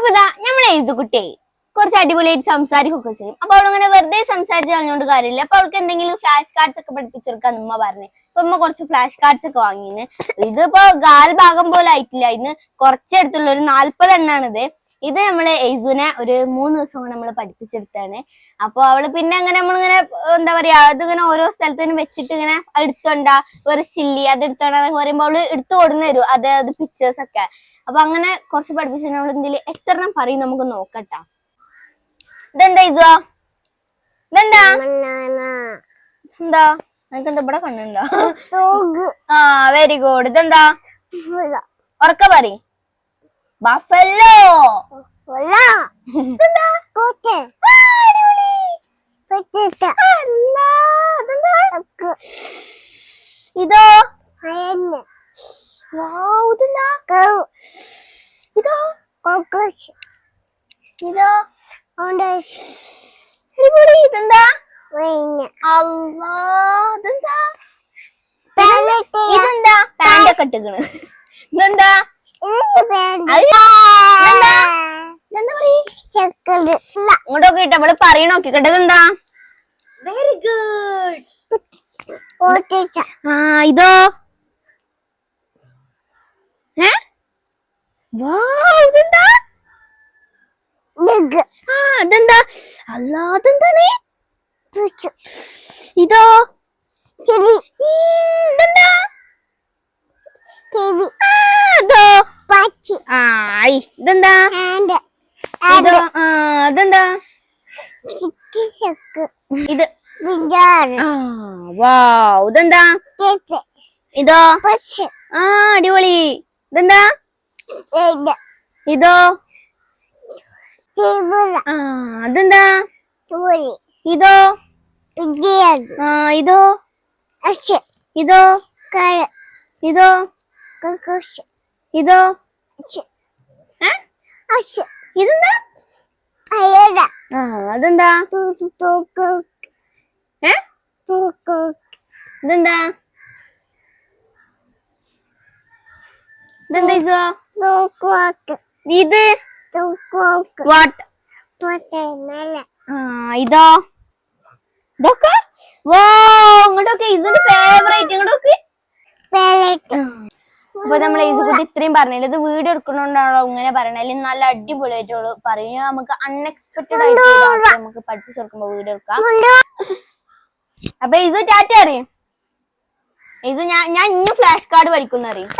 അപ്പൊ ഇതാ നമ്മൾ കുട്ടിയെ. കുറച്ച് അടിപൊളിയായിട്ട് സംസാരിക്കുകയൊക്കെ ചെയ്യും. അപ്പൊ അവളങ്ങനെ വെറുതെ സംസാരിച്ച് കളഞ്ഞുകൊണ്ട് കാര്യമില്ല. അപ്പൊ അവൾക്ക് എന്തെങ്കിലും ഫ്ലാഷ് കാർഡ്സ് ഒക്കെ പഠിപ്പിച്ചെടുക്കാൻ ഉമ്മ പറഞ്ഞു. അപ്പൊ ഉമ്മ കുറച്ച് ഫ്ലാഷ് കാർഡ്സ് ഒക്കെ വാങ്ങിന് ഇതിപ്പോ ഗാൽ ഭാഗം പോലെ ആയിട്ടില്ല. ഇന്ന് കുറച്ചെടുത്തുള്ള. ഒരു നാല്പത് എണ്ണാണിത് ഇത് നമ്മൾ എയ്സുനെ ഒരു മൂന്ന് ദിവസം കൊണ്ട് നമ്മൾ പഠിപ്പിച്ചെടുത്താണ്. അപ്പൊ അവൾ പിന്നെ അങ്ങനെ നമ്മളിങ്ങനെ എന്താ പറയാ അതിങ്ങനെ ഓരോ സ്ഥലത്തിനും വെച്ചിട്ട് ഇങ്ങനെ എടുത്തോണ്ടാ ഒരു ചില്ലി അത് എടുത്തോണ്ടാന്നൊക്കെ പറയുമ്പോ അവൾ എടുത്തു കൊടുന്നു തരും. അത് അത് പിക്ചേഴ്സ് ഒക്കെ. അപ്പൊ അങ്ങനെ കുറച്ച് പഠിപ്പിച്ചിട്ട് നമ്മൾ എന്തെങ്കിലും എത്ര എണ്ണം പറയും നമുക്ക് നോക്കട്ടാ. ഇതെന്താ ഇസോ ഇതെന്താ? എന്താ നിനക്കെന്താ? ഇവിടെ കണ്ണുണ്ടോ ആ വെരി ഗുഡ് ഇതെന്താ? ഉറക്ക പറ ബഫല്ലോ. ഇതോ? ഇതോ? ഇതോ? അടിപൊളി ഇതെന്താ? അല്ലാ ഇതെന്താ? ഇതെന്താ? പാന്റ് ഒക്കെ ഇട്ടിക്കണ് ഇതെന്താ? അത് നോക്കിട്ട് പറയ്? നമ്മൾ പറയണ നോക്കിക്കട്ടെ എന്താ? വെരി ഗുഡ് ആ ഇതോ? ഏ? വാ ഇതെന്താ? ആ അതെന്താ അല്ലാ ഇതോ? ഇതെന്താ? ആയി. ഇതെന്താ? ഇതോ ആ അതെന്താ ഇത് വാ ഇതെന്താ? ഇതോ? ആ അടിപൊളി. ഇതെന്താ? ഇതോ? ആ അതെന്താ? ഇതോ? ആ ഇതോ? ഇതോ? ഇതോ? ഇതോ? ഇതെന്താ? ആ അതെന്താ? ഏ? ഇതെന്താ? ഇതെന്താ ഇതോ ഇത് വാട്ട്? ഇതോ? ഇതൊക്കെ? വാ ഇങ്ങോട്ടൊക്കെ. ഇതിന്റെ ഫേവറേറ്റ് ഇങ്ങോട്ടൊക്കെ. അപ്പൊ നമ്മൾ കുട്ടി ഇത്രയും പറഞ്ഞില്ല? ഇത് വീഡിയോ എടുക്കണോണ്ടാണോ ഇങ്ങനെ പറയണത് അല്ലെങ്കിൽ നല്ല അടിപൊളിയായിട്ടുള്ളൂ. പറയും നമുക്ക് അൺഎക്സ്പെക്ടഡ് ആയിട്ട് നമുക്ക് പഠിപ്പിച്ചു കൊടുക്കുമ്പോ വീഡിയോ എടുക്കാം. അപ്പൊ ഇത് ടാറ്റ അറിയും. ഇത് ഞാൻ ഞാൻ ഇന്ന് ഫ്ലാഷ് കാർഡ് പഠിക്കുന്ന അറിയും.